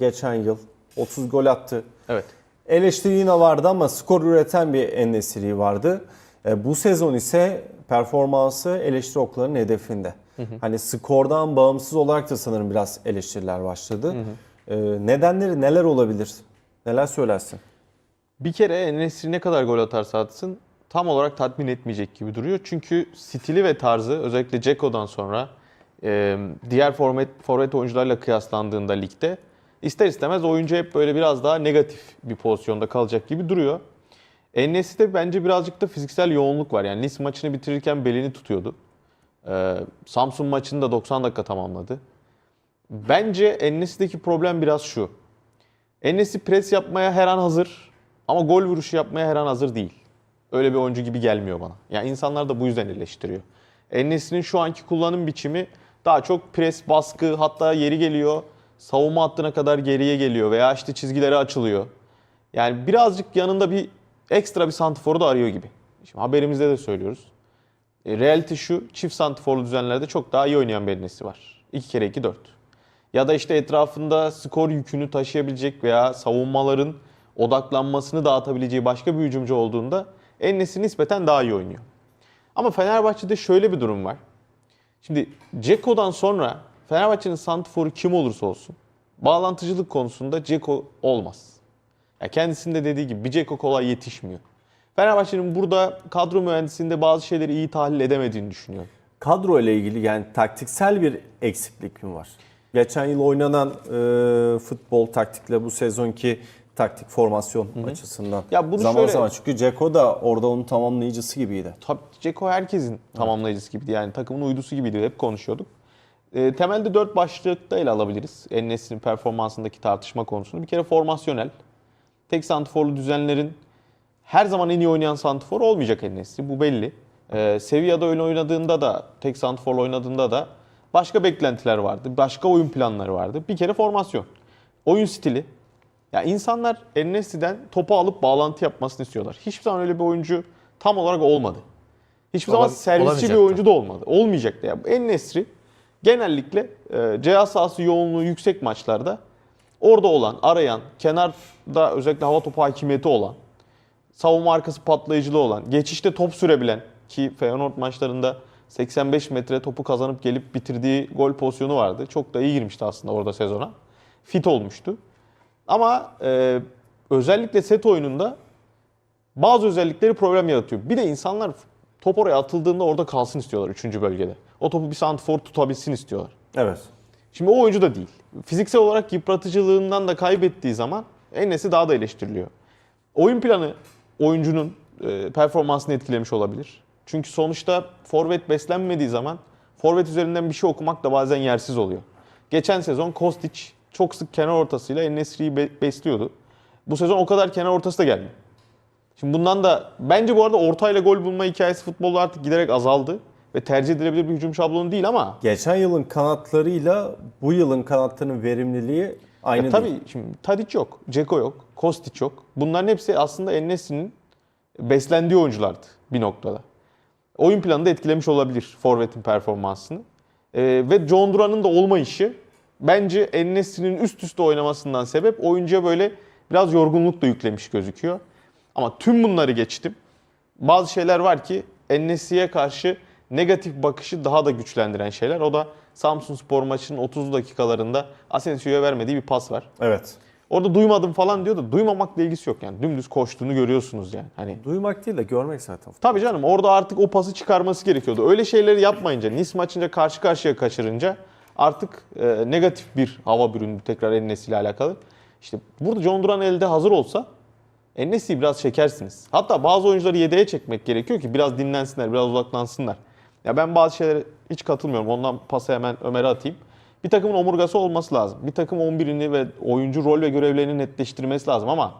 geçen yıl 30 gol attı. Evet. Eleştiri yine vardı ama skor üreten bir Enesiri vardı. E, bu sezon ise performansı eleştiri oklarının hedefinde. Hani skordan bağımsız olarak da sanırım biraz eleştiriler başladı. E, nedenleri neler olabilir? Neler söylersin? Bir kere Enes'i ne kadar gol atarsa atsın tam olarak tatmin etmeyecek gibi duruyor. Çünkü stili ve tarzı özellikle Ceko'dan sonra e, diğer forvet, forvet oyuncularla kıyaslandığında ligde ister istemez oyuncu hep böyle biraz daha negatif bir pozisyonda kalacak gibi duruyor. Enes'te bence birazcık da fiziksel yoğunluk var. Yani Nice maçını bitirirken belini tutuyordu. E, Samsun maçını da 90 dakika tamamladı. Bence Enes'teki problem biraz şu. Enes'i pres yapmaya her an hazır ama gol vuruşu yapmaya her an hazır değil. Öyle bir oyuncu gibi gelmiyor bana. Yani insanlar da bu yüzden eleştiriyor. Enes'in şu anki kullanım biçimi daha çok pres, baskı hatta yeri geliyor savunma hattına kadar geriye geliyor veya işte çizgileri açılıyor. Yani birazcık yanında bir ekstra bir santiforu da arıyor gibi. Şimdi haberimizde de söylüyoruz. E, reality şu, çift santiforlu düzenlerde çok daha iyi oynayan bir Enes'i var. 2 kere 2 4. Ya da işte etrafında skor yükünü taşıyabilecek veya savunmaların odaklanmasını dağıtabileceği başka bir hücumcu olduğunda Enes'i nispeten daha iyi oynuyor. Ama Fenerbahçe'de şöyle bir durum var. Şimdi Ceko'dan sonra Fenerbahçe'nin santiforu kim olursa olsun bağlantıcılık konusunda Ceko olmaz. Ya kendisinde dediği gibi bir Ceko kolay yetişmiyor. Fenerbahçe'nin burada kadro mühendisliğinde bazı şeyleri iyi tahlil edemediğini düşünüyorum. Kadro ile ilgili yani taktiksel bir eksiklik mi var? Geçen yıl oynanan e, futbol taktikle bu sezonki taktik formasyon açısından. Ya bunu zaman şöyle- zaman çünkü Ceko da orada onun tamamlayıcısı gibiydi. Tabii Ceko herkesin tamamlayıcısı gibiydi. Yani takımın uydusu gibiydi. Hep konuşuyorduk. E, temelde dört başlıkta ele alabiliriz. Enes'in performansındaki tartışma konusunu. Bir kere formasyonel. Tek santiforlu düzenlerin her zaman en iyi oynayan santifor olmayacak Enes'i. Bu belli. E, Sevilla'da öyle oynadığında da, tek santiforla oynadığında da başka beklentiler vardı. Başka oyun planları vardı. Bir kere formasyon. Oyun stili. Ya insanlar Enes'i'den topu alıp bağlantı yapmasını istiyorlar. Hiçbir zaman öyle bir oyuncu tam olarak olmadı. Hiçbir zaman Olam- servisçi bir oyuncu da olmadı. Olmayacak da ya. En Nesri genellikle e, ceza sahası yoğunluğu yüksek maçlarda orada olan, arayan, kenarda özellikle hava topu hakimiyeti olan, savunma arkası patlayıcılığı olan, geçişte top sürebilen ki Feyenoord maçlarında 85 metre topu kazanıp gelip bitirdiği gol pozisyonu vardı. Çok da iyi girmişti aslında orada sezona. Fit olmuştu. Ama e, özellikle set oyununda bazı özellikleri problem yaratıyor. Bir de insanlar top oraya atıldığında orada kalsın istiyorlar 3. bölgede. O topu bir santifor tutabilsin istiyorlar. Evet. Şimdi o oyuncu da değil. Fiziksel olarak yıpratıcılığından da kaybettiği zaman Enes'i daha da eleştiriliyor. Oyun planı oyuncunun e, performansını etkilemiş olabilir. Çünkü sonuçta forvet beslenmediği zaman forvet üzerinden bir şey okumak da bazen yersiz oluyor. Geçen sezon Kostic çok sık kenar ortasıyla Enesri'yi be- besliyordu. Bu sezon o kadar kenar ortası da gelmiyor. Şimdi bundan da bence bu arada ortayla gol bulma hikayesi futbolda artık giderek azaldı ve tercih edilebilir bir hücum şablonu değil ama Geçen yılın kanatlarıyla bu yılın kanatlarının verimliliği aynı Ya tabii değil. şimdi Tadic yok, Ceko yok, Kostic yok. Bunların hepsi aslında En-Nesyri'nin beslendiği oyunculardı bir noktada. Oyun planı da etkilemiş olabilir Forvet'in performansını. Ee, ve John Duran'ın da olmayışı bence En-Nesyri'nin üst üste oynamasından sebep oyuncuya böyle biraz yorgunluk da yüklemiş gözüküyor. Ama tüm bunları geçtim. Bazı şeyler var ki En-Nesyri'ye karşı negatif bakışı daha da güçlendiren şeyler. O da Samsun Spor maçının 30 dakikalarında Asensio'ya vermediği bir pas var. Evet. Orada duymadım falan diyor da duymamakla ilgisi yok yani. Dümdüz koştuğunu görüyorsunuz yani. Hani Duymak değil de görmek zaten. Tabii canım orada artık o pası çıkarması gerekiyordu. Öyle şeyleri yapmayınca, Nice maçınca karşı karşıya kaçırınca artık e, negatif bir hava büründü tekrar Enes ile alakalı. İşte burada John Duran elde hazır olsa Enes'i biraz çekersiniz. Hatta bazı oyuncuları yedeğe çekmek gerekiyor ki biraz dinlensinler, biraz uzaklansınlar. Ya ben bazı şeylere hiç katılmıyorum. Ondan pası hemen Ömer'e atayım. Bir takımın omurgası olması lazım. Bir takım 11'ini ve oyuncu rol ve görevlerini netleştirmesi lazım ama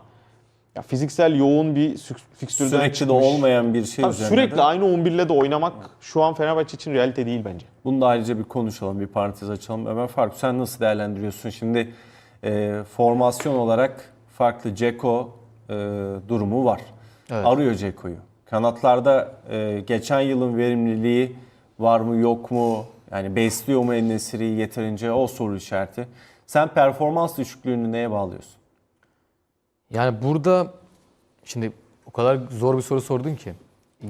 ya fiziksel yoğun bir fikstürden Sürekli de olmayan bir şey Tabii üzerine sürekli de- aynı 11 ile de oynamak şu an Fenerbahçe için realite değil bence. Bunu da ayrıca bir konuşalım, bir parantez açalım. Ömer Faruk sen nasıl değerlendiriyorsun? Şimdi e, formasyon olarak farklı Ceko e, durumu var. Evet. Arıyor Ceko'yu. Kanatlarda e, geçen yılın verimliliği var mı yok mu? Yani besliyor mu Enesiri'yi yeterince o soru işareti. Sen performans düşüklüğünü neye bağlıyorsun? Yani burada şimdi o kadar zor bir soru sordun ki.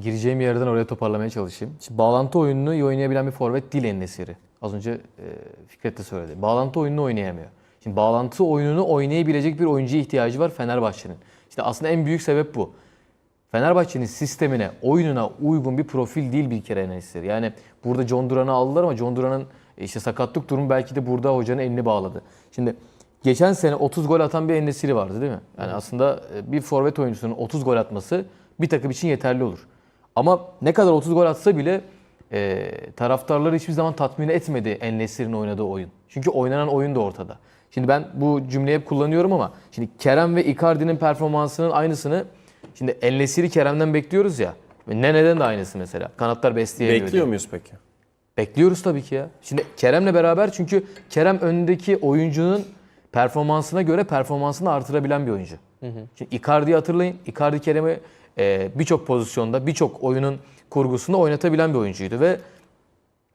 Gireceğim yerden oraya toparlamaya çalışayım. Şimdi bağlantı oyununu iyi oynayabilen bir forvet değil Enesiri. Az önce e, Fikret de söyledi. Bağlantı oyununu oynayamıyor. Şimdi bağlantı oyununu oynayabilecek bir oyuncuya ihtiyacı var Fenerbahçe'nin. İşte aslında en büyük sebep bu. Fenerbahçe'nin sistemine, oyununa uygun bir profil değil bir kere Enesiri. Yani burada John Duran'ı aldılar ama John Duran'ın işte sakatlık durumu belki de burada hocanın elini bağladı. Şimdi geçen sene 30 gol atan bir Enesiri vardı değil mi? Yani aslında e, bir forvet oyuncusunun 30 gol atması bir takım için yeterli olur. Ama ne kadar 30 gol atsa bile e, taraftarları hiçbir zaman tatmin etmedi Enesiri'nin oynadığı oyun. Çünkü oynanan oyun da ortada. Şimdi ben bu cümleyi hep kullanıyorum ama şimdi Kerem ve Icardi'nin performansının aynısını şimdi Enesiri Kerem'den bekliyoruz ya. Ve Nene'den de aynısı mesela. Kanatlar besleyemiyor. Bekliyor diye. muyuz peki? Bekliyoruz tabii ki ya. Şimdi Kerem'le beraber çünkü Kerem öndeki oyuncunun performansına göre performansını artırabilen bir oyuncu. Şimdi Icardi'yi hatırlayın. Icardi Kerem'i e, birçok pozisyonda, birçok oyunun kurgusunda oynatabilen bir oyuncuydu ve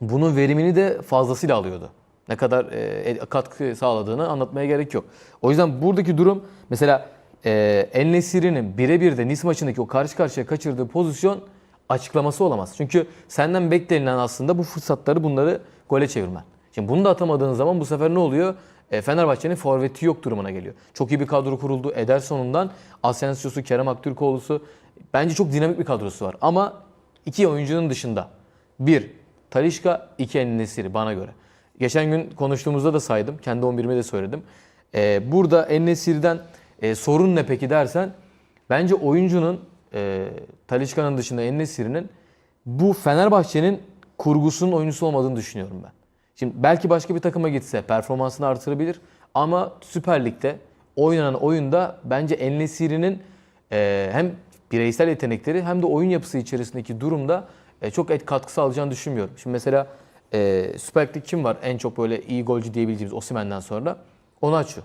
bunun verimini de fazlasıyla alıyordu. Ne kadar e, katkı sağladığını anlatmaya gerek yok. O yüzden buradaki durum mesela e, En-Nesyri'nin birebir de Nice maçındaki o karşı karşıya kaçırdığı pozisyon açıklaması olamaz. Çünkü senden beklenilen aslında bu fırsatları bunları gole çevirmen. Şimdi bunu da atamadığın zaman bu sefer ne oluyor? E, Fenerbahçe'nin forveti yok durumuna geliyor. Çok iyi bir kadro kuruldu. Ederson'undan Asensio'su, Kerem Aktürkoğlu'su. Bence çok dinamik bir kadrosu var. Ama iki oyuncunun dışında. Bir, Talişka, iki En-Nesyri bana göre. Geçen gün konuştuğumuzda da saydım. Kendi 11'ime de söyledim. E, burada En-Nesyri'den e, sorun ne peki dersen bence oyuncunun e, Talişka'nın dışında En-Nesyri'nin bu Fenerbahçe'nin kurgusunun oyuncusu olmadığını düşünüyorum ben. Şimdi belki başka bir takıma gitse performansını artırabilir ama Süper Lig'de oynanan oyunda bence En-Nesyri'nin e, hem bireysel yetenekleri hem de oyun yapısı içerisindeki durumda e, çok et katkı sağlayacağını düşünmüyorum. Şimdi mesela e, Süper Lig'de kim var en çok böyle iyi golcü diyebileceğimiz Osimhen'den sonra? Onaçu.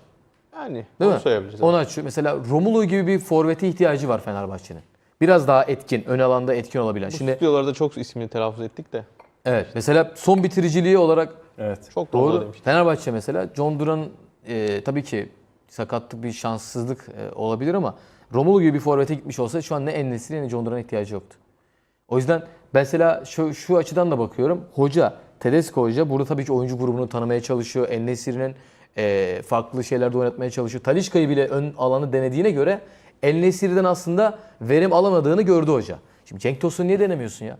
Yani Değil onu mi? sayabiliriz. Onu açıyor. Mesela Romulo gibi bir forvete ihtiyacı var Fenerbahçe'nin. Biraz daha etkin, ön alanda etkin olabilen. Bu Şimdi stüdyolarda çok ismini telaffuz ettik de. evet mesela son bitiriciliği olarak Evet. Çok doğru doğru. demiştim. Fenerbahçe mesela John Duran e, tabii ki sakatlık bir şanssızlık e, olabilir ama Romulo gibi bir forvete gitmiş olsa şu an ne En-Nesyri'ye ne John ihtiyacı yoktu. O yüzden mesela şu, şu açıdan da bakıyorum. Hoca, Tedesco Hoca burada tabii ki oyuncu grubunu tanımaya çalışıyor. En-Nesyri'nin e, farklı şeylerde oynatmaya çalışıyor. Talişka'yı bile ön alanı denediğine göre En-Nesyri'den aslında verim alamadığını gördü hoca. Şimdi Cenk Tosun'u niye denemiyorsun ya?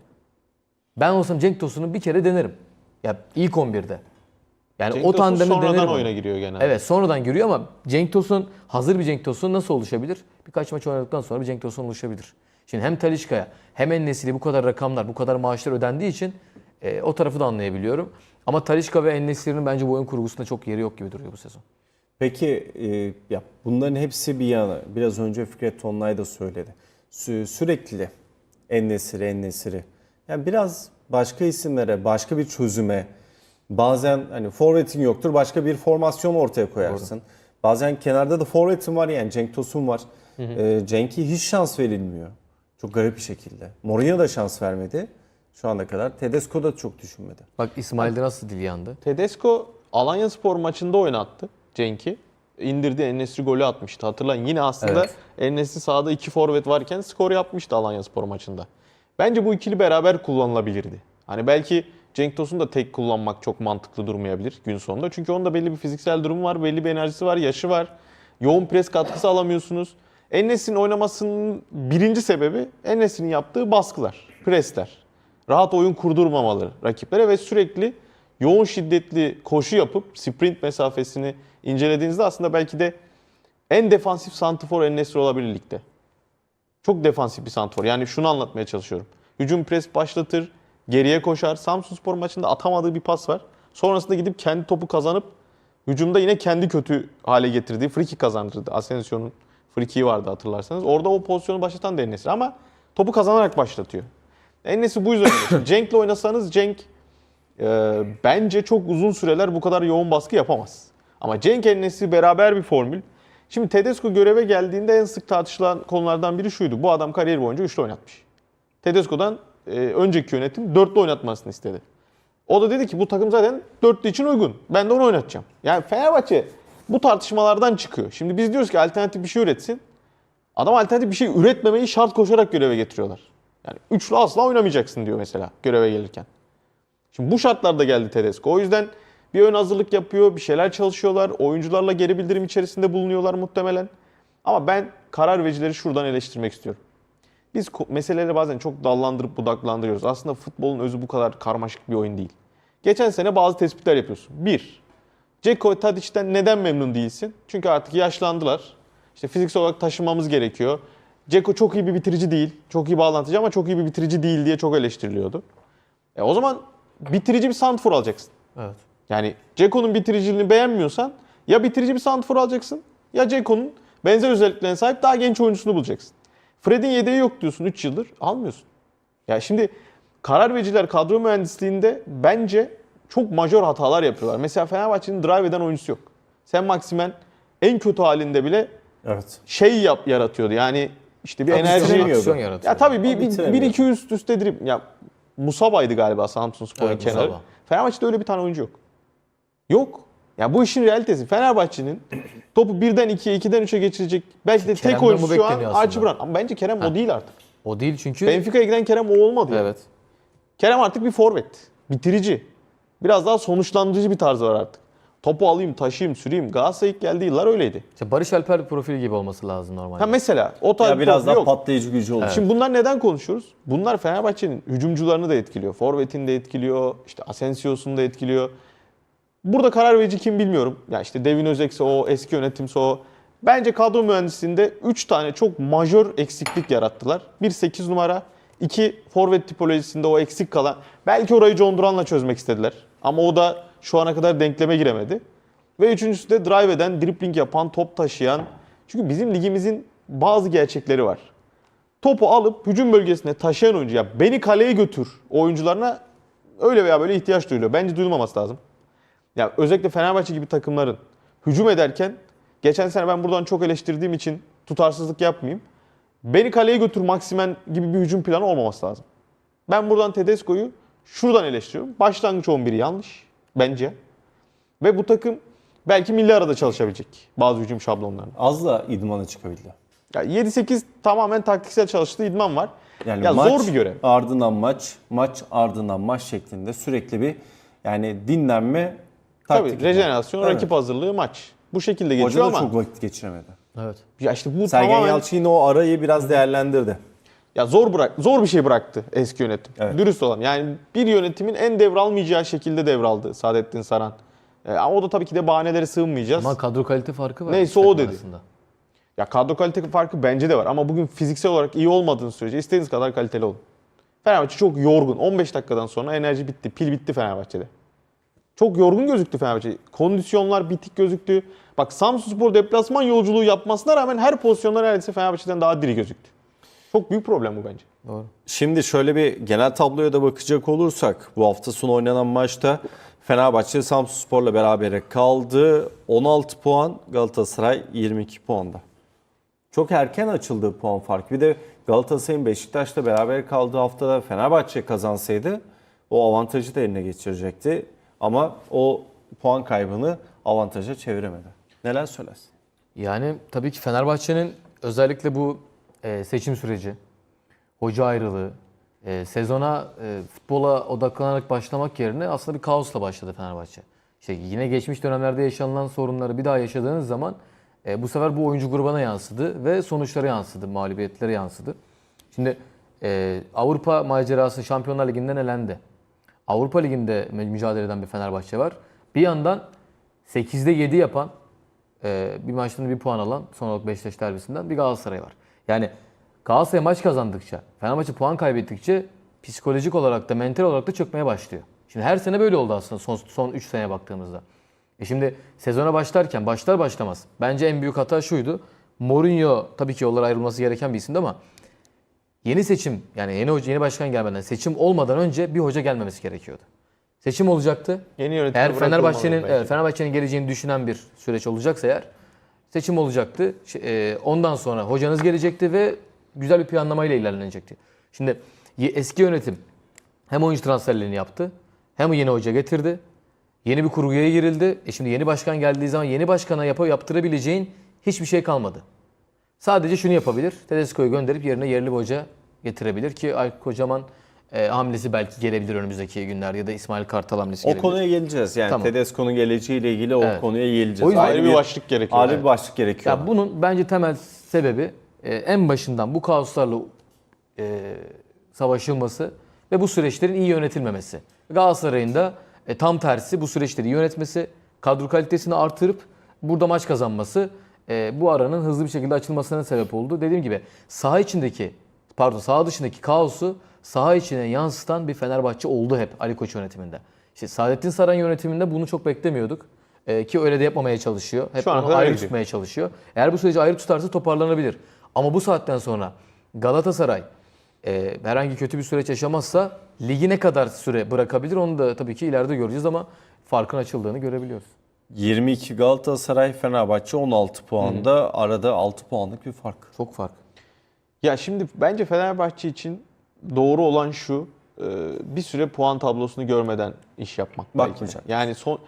Ben olsam Cenk Tosun'u bir kere denerim. Ya ilk 11'de. Yani Cenk o Tosun tandemi sonradan denerim. oyuna giriyor genelde. Evet sonradan giriyor ama Cenk Tosun, hazır bir Cenk Tosun nasıl oluşabilir? Birkaç maç oynadıktan sonra bir Cenk Tosun oluşabilir. Şimdi hem Talişka'ya hem En-Nesyri bu kadar rakamlar, bu kadar maaşlar ödendiği için e, o tarafı da anlayabiliyorum. Ama Talişka ve En-Nesyri'nin bence bu oyun kurgusunda çok yeri yok gibi duruyor bu sezon. Peki e, ya bunların hepsi bir yana. Biraz önce Fikret Tonlay da söyledi. Sü- sürekli Ennesiri, Ennesiri. Yani biraz başka isimlere, başka bir çözüme, bazen hani forvetin yoktur, başka bir formasyon ortaya koyarsın. Bazen kenarda da forvetin var yani Cenk Tosun var. E, Cenk'e hiç şans verilmiyor. Çok garip bir şekilde. Mourinho da şans vermedi şu ana kadar. Tedesco da çok düşünmedi. Bak İsmail'de nasıl dil yandı? Tedesco Alanya Spor maçında oynattı Cenk'i. İndirdi Enesri golü atmıştı. Hatırlayın yine aslında Evet. Enesri sahada iki forvet varken skor yapmıştı Alanya Spor maçında. Bence bu ikili beraber kullanılabilirdi. Hani belki Cenk Tosun da tek kullanmak çok mantıklı durmayabilir gün sonunda. Çünkü onda belli bir fiziksel durum var, belli bir enerjisi var, yaşı var. Yoğun pres katkısı alamıyorsunuz. Enes'in oynamasının birinci sebebi Enes'in yaptığı baskılar, presler. Rahat oyun kurdurmamaları rakiplere ve sürekli yoğun şiddetli koşu yapıp sprint mesafesini incelediğinizde aslında belki de en defansif santifor Enes'i olabilir ligde. Çok defansif bir santifor. Yani şunu anlatmaya çalışıyorum. Hücum pres başlatır, geriye koşar. Samsunspor maçında atamadığı bir pas var. Sonrasında gidip kendi topu kazanıp hücumda yine kendi kötü hale getirdiği friki kazandırdı. Asensio'nun frikiği vardı hatırlarsanız. Orada o pozisyonu başlatan da Enes'i ama topu kazanarak başlatıyor. Enes'i bu yüzden. Cenk'le oynasanız Cenk e, bence çok uzun süreler bu kadar yoğun baskı yapamaz. Ama Cenk Enes'i beraber bir formül. Şimdi Tedesco göreve geldiğinde en sık tartışılan konulardan biri şuydu. Bu adam kariyer boyunca üçlü oynatmış. Tedesco'dan e, önceki yönetim dörtlü oynatmasını istedi. O da dedi ki bu takım zaten dörtlü için uygun. Ben de onu oynatacağım. Yani Fenerbahçe bu tartışmalardan çıkıyor. Şimdi biz diyoruz ki alternatif bir şey üretsin. Adam alternatif bir şey üretmemeyi şart koşarak göreve getiriyorlar. Yani üçlü asla oynamayacaksın diyor mesela göreve gelirken. Şimdi bu şartlarda geldi Tedesco. O yüzden bir ön hazırlık yapıyor, bir şeyler çalışıyorlar. Oyuncularla geri bildirim içerisinde bulunuyorlar muhtemelen. Ama ben karar vericileri şuradan eleştirmek istiyorum. Biz meseleleri bazen çok dallandırıp budaklandırıyoruz. Aslında futbolun özü bu kadar karmaşık bir oyun değil. Geçen sene bazı tespitler yapıyorsun. Bir, Ceko ve Tadic'ten neden memnun değilsin? Çünkü artık yaşlandılar. İşte fiziksel olarak taşımamız gerekiyor. Ceko çok iyi bir bitirici değil. Çok iyi bağlantıcı ama çok iyi bir bitirici değil diye çok eleştiriliyordu. E o zaman bitirici bir santfor alacaksın. Evet. Yani Ceko'nun bitiriciliğini beğenmiyorsan ya bitirici bir santfor alacaksın ya Ceko'nun benzer özelliklerine sahip daha genç oyuncusunu bulacaksın. Fred'in yedeği yok diyorsun 3 yıldır almıyorsun. Ya şimdi karar vericiler kadro mühendisliğinde bence çok majör hatalar yapıyorlar. Mesela Fenerbahçe'nin drive eden oyuncusu yok. Sen Maximen en kötü halinde bile Evet. şey yap yaratıyordu. Yani işte bir Tabii enerji bitiremiyordu. Aksiyon yaratıyor. ya tabii bir, bir, bir iki üst üste drip. Ya Musaba'ydı galiba Samsun Spor'un Evet, kenarı. Fenerbahçe'de öyle bir tane oyuncu yok. Yok. Ya bu işin realitesi. Fenerbahçe'nin topu birden ikiye, ikiden üçe geçirecek belki de tek oyuncusu bu şu an bekleniyor aslında. Archie Brown. Ama bence Kerem o değil artık. O değil çünkü. Benfica'ya giden Kerem o olmadı. ya. Evet. Kerem artık bir forvet. Bitirici. Biraz daha sonuçlandırıcı bir tarzı var artık. Topu alayım, taşıyayım, süreyim. Galatasaray ilk geldiği yıllar öyleydi. İşte Barış Alper profili gibi olması lazım normalde. Ha mesela o tarz Ya bir biraz profil daha yok. patlayıcı gücü olacak. Şimdi bunlar neden konuşuyoruz? Bunlar Fenerbahçe'nin hücumcularını da etkiliyor. Forvet'ini de etkiliyor. işte Asensio'sunu da etkiliyor. Burada karar verici kim bilmiyorum. Ya işte Devin Özekse o, eski yönetimse o. Bence kadro mühendisliğinde 3 tane çok majör eksiklik yarattılar. Bir 8 numara, iki forvet tipolojisinde o eksik kalan. Belki orayı John Duran'la çözmek istediler. Ama o da şu ana kadar denkleme giremedi. Ve üçüncüsü de drive eden, dribbling yapan, top taşıyan. Çünkü bizim ligimizin bazı gerçekleri var topu alıp hücum bölgesine taşıyan oyuncu ya beni kaleye götür oyuncularına öyle veya böyle ihtiyaç duyuluyor. Bence duyulmaması lazım. Ya özellikle Fenerbahçe gibi takımların hücum ederken geçen sene ben buradan çok eleştirdiğim için tutarsızlık yapmayayım. Beni kaleye götür Maximen gibi bir hücum planı olmaması lazım. Ben buradan Tedesco'yu şuradan eleştiriyorum. Başlangıç 11'i yanlış bence. Ve bu takım belki milli arada çalışabilecek bazı hücum şablonlarını. Az da idmana çıkabildi. Ya 7-8 tamamen taktiksel çalıştığı idman var. Yani ya maç zor bir görev. ardından maç, maç ardından maç şeklinde sürekli bir yani dinlenme Tabii rejenerasyon, Evet. rakip hazırlığı, maç. Bu şekilde Hoca geçiyor da ama çok vakit geçiremedi. Evet. ya işte bu Sergen tamamen Yalçın yine o arayı biraz değerlendirdi. ya zor bırak zor bir şey bıraktı eski yönetim. Evet. Dürüst olan. Yani bir yönetimin en devralmayacağı şekilde devraldı Saadettin Saran. E, ama o da tabii ki de bahanelere sığınmayacağız. Ama kadro kalite farkı var. Neyse, o dedi. arasında. Ya kadro kalite farkı bence de var ama bugün fiziksel olarak iyi olmadığın sürece istediğiniz kadar kaliteli olun. Fenerbahçe çok yorgun. 15 dakikadan sonra enerji bitti. Pil bitti Fenerbahçe'de. Çok yorgun gözüktü Fenerbahçe. Kondisyonlar bitik gözüktü. Bak Samsunspor deplasman yolculuğu yapmasına rağmen her pozisyonlar neredeyse Fenerbahçe'den daha diri gözüktü. Çok büyük problem bu bence. Doğru. Şimdi şöyle bir genel tabloya da bakacak olursak bu hafta sonu oynanan maçta Fenerbahçe Samsunspor'la berabere kaldı. 16 puan Galatasaray 22 puanda. Çok erken açıldı puan farkı. Bir de Galatasaray'ın Beşiktaş'la beraber kaldığı haftada Fenerbahçe kazansaydı o avantajı da eline geçirecekti. Ama o puan kaybını avantaja çeviremedi. Neler söylersin? Yani tabii ki Fenerbahçe'nin özellikle bu e, seçim süreci, hoca ayrılığı, e, sezona e, futbola odaklanarak başlamak yerine aslında bir kaosla başladı Fenerbahçe. İşte yine geçmiş dönemlerde yaşanılan sorunları bir daha yaşadığınız zaman bu sefer bu oyuncu grubuna yansıdı ve sonuçlara yansıdı, mağlubiyetlere yansıdı. Şimdi Avrupa macerası Şampiyonlar Ligi'nden elendi. Avrupa Ligi'nde mü- mücadele eden bir Fenerbahçe var. Bir yandan 8'de 7 yapan e, bir maçtan bir puan alan son olarak Beşiktaş derbisinden bir Galatasaray var. Yani Galatasaray maç kazandıkça, Fenerbahçe puan kaybettikçe psikolojik olarak da mental olarak da çökmeye başlıyor. Şimdi her sene böyle oldu aslında son, son 3 seneye baktığımızda. E şimdi sezona başlarken başlar başlamaz. Bence en büyük hata şuydu. Mourinho tabii ki yollar ayrılması gereken bir isimdi ama yeni seçim yani yeni hoca yeni başkan gelmeden seçim olmadan önce bir hoca gelmemesi gerekiyordu. Seçim olacaktı. Yeni yönetime Eğer Fenerbahçe'nin evet, Fenerbahçe'nin geleceğini düşünen bir süreç olacaksa eğer seçim olacaktı. E, Ondan sonra hocanız gelecekti ve güzel bir planlamayla ilerlenecekti. Şimdi eski yönetim hem oyuncu transferlerini yaptı Hem yeni hoca getirdi. Yeni bir kurguya girildi. E şimdi yeni başkan geldiği zaman yeni başkana yap yaptırabileceğin hiçbir şey kalmadı. Sadece şunu yapabilir. Tedesco'yu gönderip yerine yerli bir hoca getirebilir ki Aykut Kocaman e, hamlesi belki gelebilir önümüzdeki günlerde ya da İsmail Kartal hamlesi O gelebilir. konuya geleceğiz. Yani Tamam. Tedesco'nun geleceğiyle ilgili o Evet. konuya geleceğiz. O yüzden- Ayrı bir başlık gerekiyor. Ayrı Evet. bir başlık gerekiyor. Ya bunun bence temel sebebi e, en başından bu kaoslarla e, savaşılması ve bu süreçlerin iyi yönetilmemesi. Galatasaray'ın da e, tam tersi bu süreçleri iyi yönetmesi, kadro kalitesini artırıp burada maç kazanması e, bu aranın hızlı bir şekilde açılmasına sebep oldu. Dediğim gibi saha içindeki pardon saha dışındaki kaosu saha içine yansıtan bir Fenerbahçe oldu hep Ali Koç yönetiminde. İşte Saadettin Saran yönetiminde bunu çok beklemiyorduk. E, ki öyle de yapmamaya çalışıyor. Hep Şu onu ayrı tutmaya çalışıyor. Eğer bu süreci ayrı tutarsa toparlanabilir. Ama bu saatten sonra Galatasaray e, herhangi kötü bir süreç yaşamazsa ligi ne kadar süre bırakabilir onu da tabii ki ileride göreceğiz ama farkın açıldığını görebiliyoruz. 22 Galatasaray, Fenerbahçe 16 puanda. Arada 6 puanlık bir fark. Çok fark. Ya şimdi bence Fenerbahçe için doğru olan şu e, bir süre puan tablosunu görmeden iş yapmak. Bakmayacak. Yani son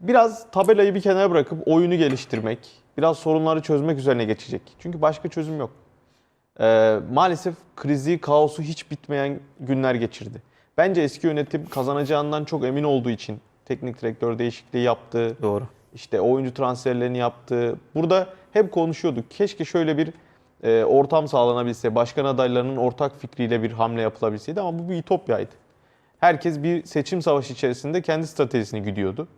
biraz tabelayı bir kenara bırakıp oyunu geliştirmek, biraz sorunları çözmek üzerine geçecek. Çünkü başka çözüm yok. E, maalesef krizi, kaosu hiç bitmeyen günler geçirdi. Bence eski yönetim kazanacağından çok emin olduğu için teknik direktör değişikliği yaptı. Doğru. İşte oyuncu transferlerini yaptı. Burada hep konuşuyorduk. Keşke şöyle bir e, ortam sağlanabilse, başkan adaylarının ortak fikriyle bir hamle yapılabilseydi ama bu bir ütopyaydı. Herkes bir seçim savaşı içerisinde kendi stratejisini güdüyordu.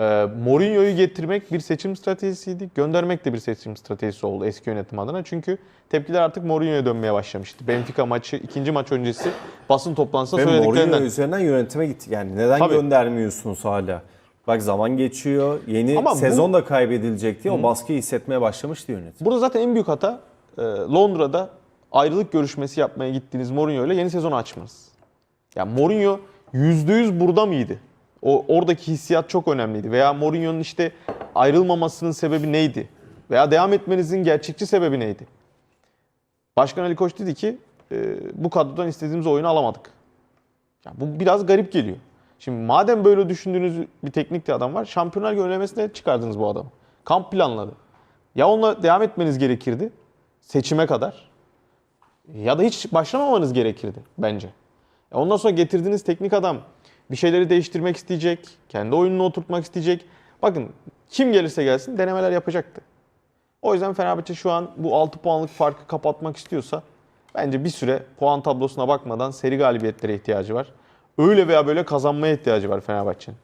E, Mourinho'yu getirmek bir seçim stratejisiydi. Göndermek de bir seçim stratejisi oldu eski yönetim adına. Çünkü tepkiler artık Mourinho'ya dönmeye başlamıştı. Benfica maçı, ikinci maç öncesi basın toplantısında Ve Mourinho söylediklerinden. üzerinden yönetime gitti. Yani neden Tabii. göndermiyorsunuz hala? Bak zaman geçiyor. Yeni Ama bu- sezon da kaybedilecek diye o baskıyı hissetmeye başlamıştı yönetim. Burada zaten en büyük hata e, Londra'da ayrılık görüşmesi yapmaya gittiğiniz Mourinho ile yeni sezonu açmanız. Yani Mourinho %100 burada mıydı? O oradaki hissiyat çok önemliydi. Veya Mourinho'nun işte ayrılmamasının sebebi neydi? Veya devam etmenizin gerçekçi sebebi neydi? Başkan Ali Koç dedi ki e, bu kadrodan istediğimiz oyunu alamadık. Yani bu biraz garip geliyor. Şimdi madem böyle düşündüğünüz bir teknik bir adam var, Şampiyonlar Gönüllemesi'ne çıkardınız bu adamı. Kamp planladı. Ya onunla devam etmeniz gerekirdi seçime kadar. Ya da hiç başlamamanız gerekirdi bence. Ya ondan sonra getirdiğiniz teknik adam bir şeyleri değiştirmek isteyecek, kendi oyununu oturtmak isteyecek. Bakın kim gelirse gelsin denemeler yapacaktı. O yüzden Fenerbahçe şu an bu 6 puanlık farkı kapatmak istiyorsa bence bir süre puan tablosuna bakmadan seri galibiyetlere ihtiyacı var. Öyle veya böyle kazanmaya ihtiyacı var Fenerbahçe'nin.